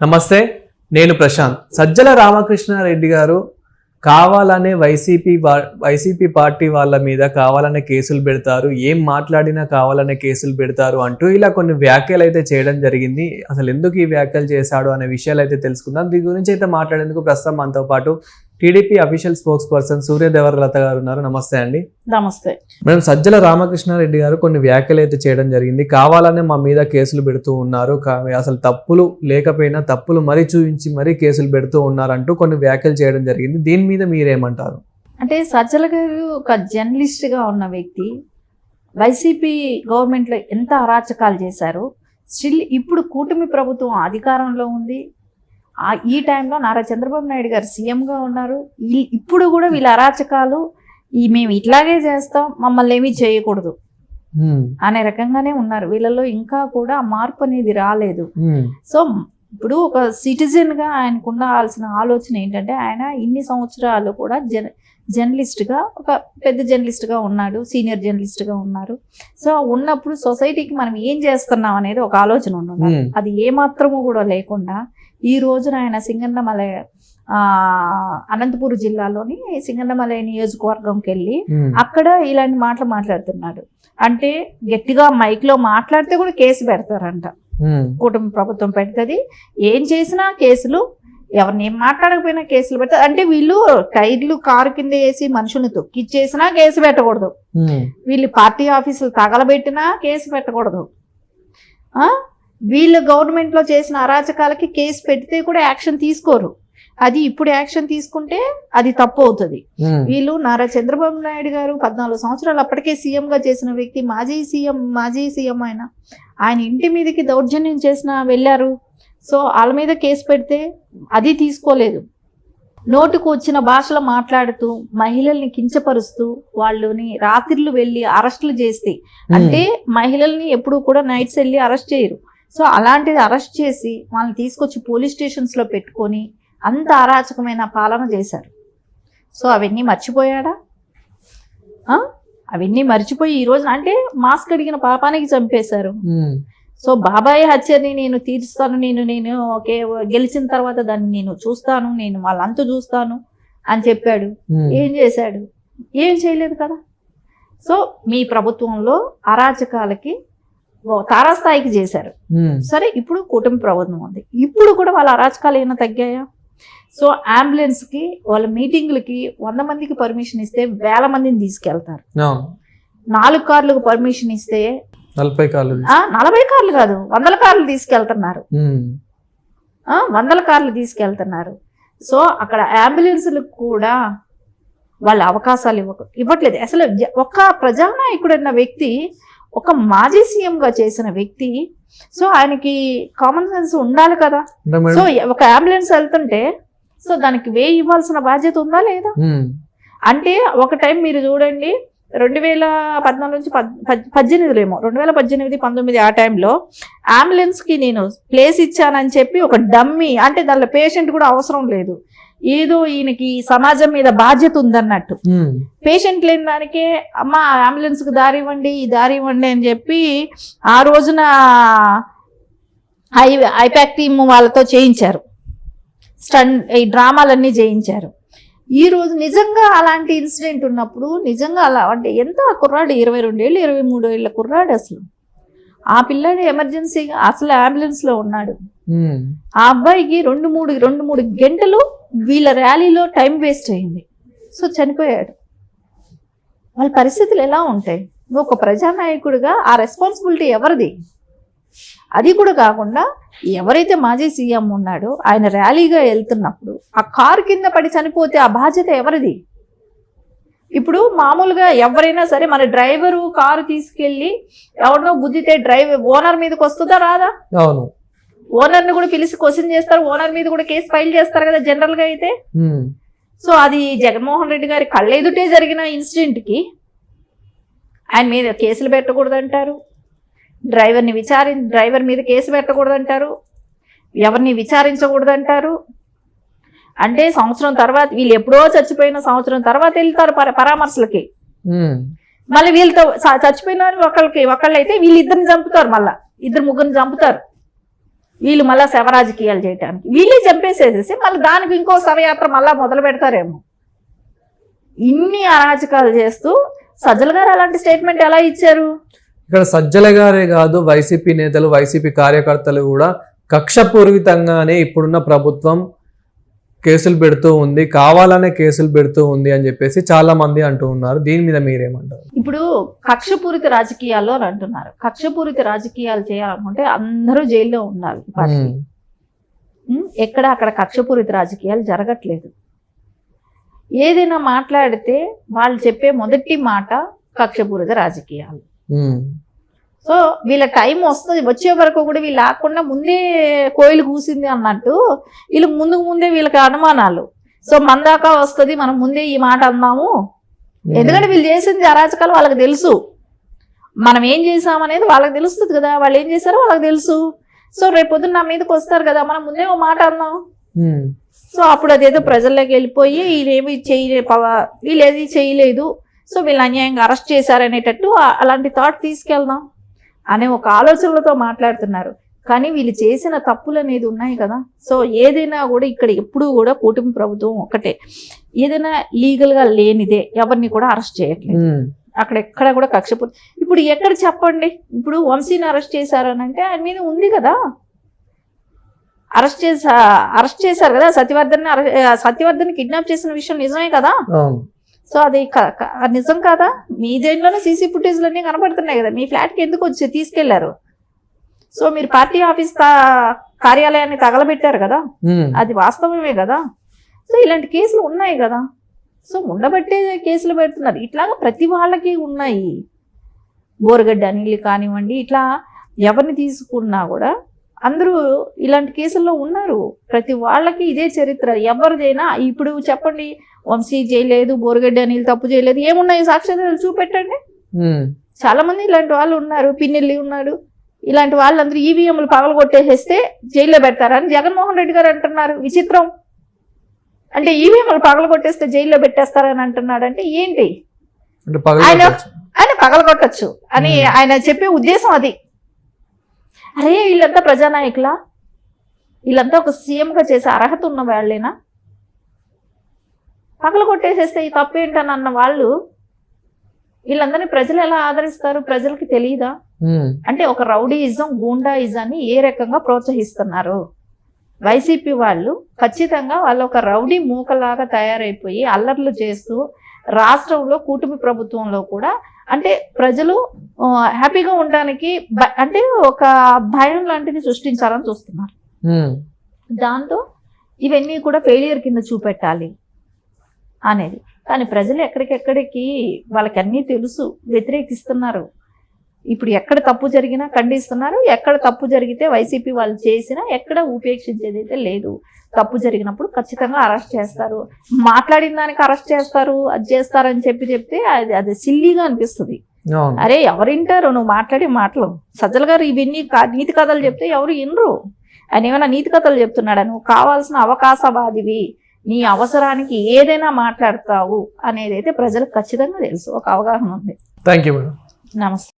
నమస్తే నేను ప్రశాంత్. సజ్జల రామకృష్ణారెడ్డి గారు కావాలనే వైసీపీ వైసీపీ పార్టీ వాళ్ళ మీద కావాలనే కేసులు పెడతారు ఏం మాట్లాడినా కావాలనే కేసులు పెడతారు అంటూ ఇలా కొన్ని వ్యాఖ్యలు అయితే చేయడం జరిగింది. అసలు ఎందుకు ఈ వ్యాఖ్యలు చేశాడు అనే విషయాలు అయితే తెలుసుకుందాం. దీని గురించి అయితే మాట్లాడేందుకు ప్రస్తుతం మనతో పాటు TDP official spokesperson Suryadevara Latha garu ఉన్నారు. నమస్తే అండి. నమస్తే. మేడం సజ్జల రామకృష్ణారెడ్డి గారు కొన్ని వ్యాఖ్యలు అయితే చేయడం జరిగింది. కావాలనే మా మీద కేసులు పెడుతూ ఉన్నారు. అసలు తప్పులు లేకపోయినా తప్పులు మరీ చూపించి మరీ కేసులు పెడుతూ ఉన్నారంటూ కొన్ని వ్యాఖ్యలు చేయడం జరిగింది. దీని మీద మీరేమంటారు? అంటే సజ్జల గారు ఒక జర్నలిస్ట్గా ఉన్న వ్యక్తి. వైసీపీ గవర్నమెంట్లో ఎంత అరాచకాలు చేశారు. స్టిల్ ఇప్పుడు కూటమి ప్రభుత్వం అధికారంలో ఉంది. ఈ టైంలో నారా చంద్రబాబు నాయుడు గారు సీఎం గా ఉన్నారు. ఇప్పుడు కూడా వీళ్ళ అరాచకాలు ఈ మేము ఇట్లాగే చేస్తాం మమ్మల్ని ఏమీ చేయకూడదు అనే రకంగానే ఉన్నారు. వీళ్ళలో ఇంకా కూడా ఆ మార్పు అనేది రాలేదు. సో ఇప్పుడు ఒక సిటిజన్గా ఆయనకు ఉండాల్సిన ఆలోచన ఏంటంటే ఆయన ఇన్ని సంవత్సరాలు కూడా జన జర్నలిస్ట్గా ఒక పెద్ద జర్నలిస్ట్గా ఉన్నాడు సీనియర్ జర్నలిస్ట్గా ఉన్నారు. సో ఉన్నప్పుడు సొసైటీకి మనం ఏం చేస్తున్నాం అనేది ఒక ఆలోచన ఉన్నది అది ఏ మాత్రము కూడా లేకుండా ఈ రోజున ఆయన సింగన్నమలై ఆ అనంతపూర్ జిల్లాలోని సింగన్నమలై నియోజకవర్గంకి వెళ్ళి అక్కడ ఇలాంటి మాటలు మాట్లాడుతున్నాడు. అంటే గట్టిగా మైక్లో మాట్లాడితే కూడా కేసు పెడతారంట. కుటుంబ ప్రభుత్వం పెడుతుంది. ఏం చేసినా కేసులు ఎవరిని ఏం మాట్లాడకపోయినా కేసులు పెడతారు అంటే వీళ్ళు ఖైర్లు కారు కింద వేసి మనుషుల్ని తొక్కిచ్చేసినా కేసు పెట్టకూడదు. వీళ్ళు పార్టీ ఆఫీసులు తగలబెట్టినా కేసు పెట్టకూడదు. ఆ? వీళ్ళు గవర్నమెంట్లో చేసిన అరాచకాలకి కేసు పెడితే కూడా యాక్షన్ తీసుకోరు. అది ఇప్పుడు యాక్షన్ తీసుకుంటే అది తప్పు అవుతుంది. వీళ్ళు నారా చంద్రబాబు నాయుడు గారు పద్నాలుగు సంవత్సరాలు అప్పటికే సీఎం గా చేసిన వ్యక్తి మాజీ సీఎం మాజీ సీఎం ఆయన. ఆయన ఇంటి మీదకి దౌర్జన్యం చేసిన వెళ్ళారు. సో వాళ్ళ మీద కేసు పెడితే అది తీసుకోలేదు. నోటుకు వచ్చిన భాషలో మాట్లాడుతూ మహిళల్ని కించపరుస్తూ వాళ్ళని రాత్రిళ్ళు వెళ్ళి అరెస్టులు చేస్తే. అంటే మహిళల్ని ఎప్పుడు కూడా నైట్స్ వెళ్ళి అరెస్ట్ చేయరు. సో అలాంటిది అరెస్ట్ చేసి వాళ్ళని తీసుకొచ్చి పోలీస్ స్టేషన్స్లో పెట్టుకొని అంత అరాచకమైన పాలన చేశారు. సో అవన్నీ మర్చిపోయాడా? అవన్నీ మర్చిపోయి ఈ రోజు అంటే మాస్క్ అడిగిన పాపానికి చంపేశారు. సో బాబాయ్ హత్యని నేను తీరుస్తాను నేను నేను ఓకే గెలిచిన తర్వాత దాన్ని నేను చూస్తాను నేను వాళ్ళంతా చూస్తాను అని చెప్పాడు. ఏం చేశాడు? ఏం చేయలేదు కదా? సో మీ ప్రభుత్వంలో అరాచకాలకి తారాస్థాయికి చేశారు. సరే ఇప్పుడు కూటమి ప్రభుత్వం ఉంది. ఇప్పుడు కూడా వాళ్ళ అరాచకాలు ఏమైనా తగ్గాయా? సో అంబులెన్స్కి వాళ్ళ మీటింగ్లకి వంద మందికి పర్మిషన్ ఇస్తే వేల మందిని తీసుకెళ్తారు. నాలుగు కార్లకు పర్మిషన్ ఇస్తే నలభై ఆ నలభై కార్లు కాదు వందల కార్లు తీసుకెళ్తున్నారు. వందల కార్లు తీసుకెళ్తున్నారు. సో అక్కడ అంబులెన్స్లకు కూడా వాళ్ళ అవకాశాలు ఇవ్వక ఇవ్వట్లేదు. అసలు ఒక ప్రజానాయకుడు అన్న వ్యక్తి ఒక మాజీ సీఎం గా చేసిన వ్యక్తి సో ఆయనకి కామన్ సెన్స్ ఉండాలి కదా. సో ఒక అంబులెన్స్ వెళ్తుంటే సో దానికి వే ఇవ్వాల్సిన బాధ్యత ఉందా లేదా? అంటే ఒక టైం మీరు చూడండి రెండు వేల పద్నాలుగు నుంచి పద్ పద్- పద్దెనిమిదిలో ఏమో రెండు వేల పద్దెనిమిది పంతొమ్మిది ఆ టైంలో అంబులెన్స్కి నేను ప్లేస్ ఇచ్చానని చెప్పి ఒక డమ్మీ అంటే దానిలో పేషెంట్ కూడా అవసరం లేదు. ఏదో ఈయనకి సమాజం మీద బాధ్యత ఉందన్నట్టు. పేషెంట్ లేని దానికే అమ్మ అంబులెన్స్కు దారి ఇవ్వండి ఈ దారి ఇవ్వండి అని చెప్పి ఆ రోజున ఐ ఐపాక్ టీమ్ వాళ్ళతో చేయించారు. స్టన్ ఈ డ్రామాలన్నీ చేయించారు. ఈ రోజు నిజంగా అలాంటి ఇన్సిడెంట్ ఉన్నప్పుడు నిజంగా అలా అంటే ఎంత కుర్రాడు ఇరవై రెండేళ్ళు ఇరవై మూడు ఏళ్ళ కుర్రాడు అసలు. ఆ పిల్లాడు ఎమర్జెన్సీగా అసలు అంబులెన్స్లో ఉన్నాడు. ఆ అబ్బాయికి రెండు మూడు రెండు మూడు గంటలు వీళ్ళ ర్యాలీలో టైం వేస్ట్ అయింది. సో చనిపోయాడు. వాళ్ళ పరిస్థితులు ఎలా ఉంటాయి? నువ్వు ఒక ప్రజానాయకుడిగా ఆ రెస్పాన్సిబిలిటీ ఎవరిది? అది కూడా కాకుండా ఎవరైతే మాజీ సీఎం ఉన్నాడో ఆయన ర్యాలీగా వెళ్తున్నప్పుడు ఆ కారు కింద పడి చనిపోతే ఆ బాధ్యత ఎవరిది? ఇప్పుడు మామూలుగా ఎవరైనా సరే మన డ్రైవరు కారు తీసుకెళ్ళి ఎవరినో గుద్దితే డ్రైవర్ ఓనర్ మీదకి వస్తుందా రాదా? అవును. ఓనర్ని కూడా పిలిచి క్వశ్చన్ చేస్తారు. ఓనర్ మీద కూడా కేసు ఫైల్ చేస్తారు కదా జనరల్గా అయితే సో అది జగన్మోహన్ రెడ్డి గారి కళ్ళెదుటే జరిగిన ఇన్సిడెంట్కి ఆయన మీద కేసులు పెట్టకూడదంటారు. డ్రైవర్ని విచారి డ్రైవర్ మీద కేసు పెట్టకూడదంటారు. ఎవరిని విచారించకూడదంటారు. అంటే సంవత్సరం తర్వాత వీళ్ళు ఎప్పుడో చచ్చిపోయిన సంవత్సరం తర్వాత వెళ్తారు పర పరామర్శలకి. మళ్ళీ వీళ్ళతో చచ్చిపోయిన ఒకళ్ళకి ఒకళ్ళైతే వీళ్ళిద్దరిని చంపుతారు మళ్ళా. ఇద్దరు ముగ్గురిని చంపుతారు. వీళ్ళు మళ్ళీ శవ రాజకీయాలు చేయటానికి. వీళ్ళే చంపేసేసేసి మళ్ళీ దానికి ఇంకో శవయాత్ర మళ్ళీ మొదలు పెడతారేమో. ఇన్ని అరాచకాలు చేస్తూ సజ్జల గారు అలాంటి స్టేట్మెంట్ ఎలా ఇచ్చారు? ఇక్కడ సజ్జల గారే కాదు వైసీపీ నేతలు వైసీపీ కార్యకర్తలు కూడా కక్షపూరితంగానే ఇప్పుడున్న ప్రభుత్వం కేసులు పెడుతూ ఉంది కావాలనే కేసులు పెడుతూ ఉంది అని చెప్పేసి చాలా మంది అంటూ ఉన్నారు. దీని మీద మీరేమంటారు? ఇప్పుడు కక్షపూరిత రాజకీయాలు అని అంటున్నారు. కక్షపూరిత రాజకీయాలు చేయాలనుకుంటే అందరూ జైల్లో ఉండాలి ఈ పాటికి. ఉమ్, ఉం? ఎక్కడ అక్కడ కక్షపూరిత రాజకీయాలు జరగట్లేదు. ఏదైనా మాట్లాడితే వాళ్ళు చెప్పే మొదటి మాట కక్షపూరిత రాజకీయాలు. సో వీళ్ళ టైం వస్తుంది. వచ్చే వరకు కూడా వీళ్ళు ఆకుండా ముందే కోయిలు కూసింది అన్నట్టు వీళ్ళకి ముందుకు ముందే వీళ్ళకి అనుమానాలు. సో మన దాకా వస్తుంది. మనం ముందే ఈ మాట అందాము ఉమ్. ఎందుకంటే వీళ్ళు చేసింది అరాచకాలు వాళ్ళకి తెలుసు. మనం ఏం చేసామనేది వాళ్ళకి తెలుస్తుంది కదా. వాళ్ళు ఏం చేశారో వాళ్ళకి తెలుసు. సో రేపు పొద్దున్న నా మీదకి వస్తారు కదా. మనం ముందే ఓ మాట అందాం ఉమ్, సో అప్పుడు అదేదో ప్రజల్లోకి వెళ్ళిపోయి వీళ్ళేమి చేయలే పవ- వీళ్ళు ఏది చేయలేదు. సో వీళ్ళు అన్యాయంగా అరెస్ట్ చేశారనేటట్టు అలాంటి థాట్ తీసుకెళ్దాం. అనే ఒక ఆలోచనలతో మాట్లాడుతున్నారు. కానీ వీళ్ళు చేసిన తప్పులు అనేది ఉన్నాయి కదా. సో ఏదైనా కూడా ఇక్కడ ఎప్పుడూ కూడా కూటమి ప్రభుత్వం ఒకటే ఏదైనా లీగల్గా లేనిదే ఎవరిని కూడా అరెస్ట్ చేయట్లేదు. అక్కడ ఎక్కడ కూడా కక్ష ఇప్పుడు ఎక్కడ చెప్పండి? ఇప్పుడు వంశీని అరెస్ట్ చేశారని అంటే ఆయన మీద ఉంది కదా. అరెస్ట్ చేసా అరెస్ట్ చేశారు కదా సత్యవర్ధన్ సత్యవర్ధన్ కిడ్నాప్ చేసిన విషయం నిజమే కదా. సో అది నిజం కాదా? మీ దేంట్లోనే సీసీ ఫుటేజ్లు అన్నీ కనపడుతున్నాయి కదా. మీ ఫ్లాట్కి ఎందుకు వచ్చి తీసుకెళ్ళారు? సో మీరు పార్టీ ఆఫీస్ కార్యాలయాన్ని తగలబెట్టారు కదా. అది వాస్తవమే కదా. సో ఇలాంటి కేసులు ఉన్నాయి కదా. సో ఉండబట్టే కేసులు పెడుతున్నారు. ఇట్లాగా ప్రతి వాళ్ళకి ఉన్నాయి. బోరగడ్డ అనిల్ కానివ్వండి ఇట్లా ఎవరిని తీసుకున్నా కూడా అందరూ ఇలాంటి కేసుల్లో ఉన్నారు. ప్రతి వాళ్ళకి ఇదే చరిత్ర. ఎవరిదైనా ఇప్పుడు చెప్పండి వంశీ చేయలేదు బోరగడ్డ అనిల్ తప్పు చేయలేదు ఏమున్నాయి సాక్ష్యాలు చూపెట్టండి. చాలా మంది ఇలాంటి వాళ్ళు ఉన్నారు పిన్నెల్లి ఉన్నాడు. ఇలాంటి వాళ్ళందరూ ఈవీఎంలు పగల కొట్టేసేస్తే జైల్లో పెడతారని జగన్మోహన్ రెడ్డి గారు అంటున్నారు. విచిత్రం. అంటే ఈవీఎంలు పగల కొట్టేస్తే జైల్లో పెట్టేస్తారని అంటున్నాడు అంటే ఏంటి ఆయన-. ఆయన పగల కొట్టచ్చు అని. ఆయన చెప్పే ఉద్దేశం అది. అరే వీళ్ళంతా ప్రజానాయకులా? వీళ్ళంతా ఒక సీఎంగా చేసే అర్హత ఉన్న వాళ్ళేనా? పగల కొట్టేసేస్తే ఈ తప్పేంటని అన్న వాళ్ళు వీళ్ళందరినీ ప్రజలు ఎలా ఆదరిస్తారు? ప్రజలకి తెలియదా అంటే ఒక రౌడీయిజం గూండాయిజాన్ని ఏ రకంగా ప్రోత్సహిస్తున్నారు? వైసీపీ వాళ్ళు ఖచ్చితంగా వాళ్ళు ఒక రౌడీ మూకలాగా తయారైపోయి అల్లర్లు చేస్తూ రాష్ట్రంలో కూటమి ప్రభుత్వంలో కూడా అంటే ప్రజలు హ్యాపీగా ఉండడానికి అంటే ఒక భయం లాంటిది సృష్టించాలని చూస్తున్నారు. దాంతో ఇవన్నీ కూడా ఫెయిలియర్ కింద చూపెట్టాలి అనేది. కానీ ప్రజలు ఎక్కడికెక్కడికి వాళ్ళకి అన్నీ తెలుసు వ్యతిరేకిస్తున్నారు. ఇప్పుడు ఎక్కడ తప్పు జరిగినా ఖండిస్తున్నారు. ఎక్కడ తప్పు జరిగితే వైసీపీ వాళ్ళు చేసినా ఎక్కడ ఉపేక్షించేది అయితే లేదు. తప్పు జరిగినప్పుడు ఖచ్చితంగా అరెస్ట్ చేస్తారు. మాట్లాడిన దానికి అరెస్ట్ చేస్తారు అది చేస్తారని చెప్పి చెప్తే అది అది సిల్లీగా అనిపిస్తుంది. అరే ఎవరు వింటారు? నువ్వు మాట్లాడే మాటలు. సజ్జల గారు ఇవన్నీ నీతి కథలు చెప్తే ఎవరు వినరు. ఆయన ఏమైనా నీతి కథలు చెప్తున్నాడా? నువ్వు కావాల్సిన అవకాశవాదివి. నీ అవసరానికి ఏదైనా మాట్లాడతావు అనేది అయితే ప్రజలకు ఖచ్చితంగా తెలుసు. ఒక అవగాహన ఉంది. థ్యాంక్ యూ మేడం నమస్తే.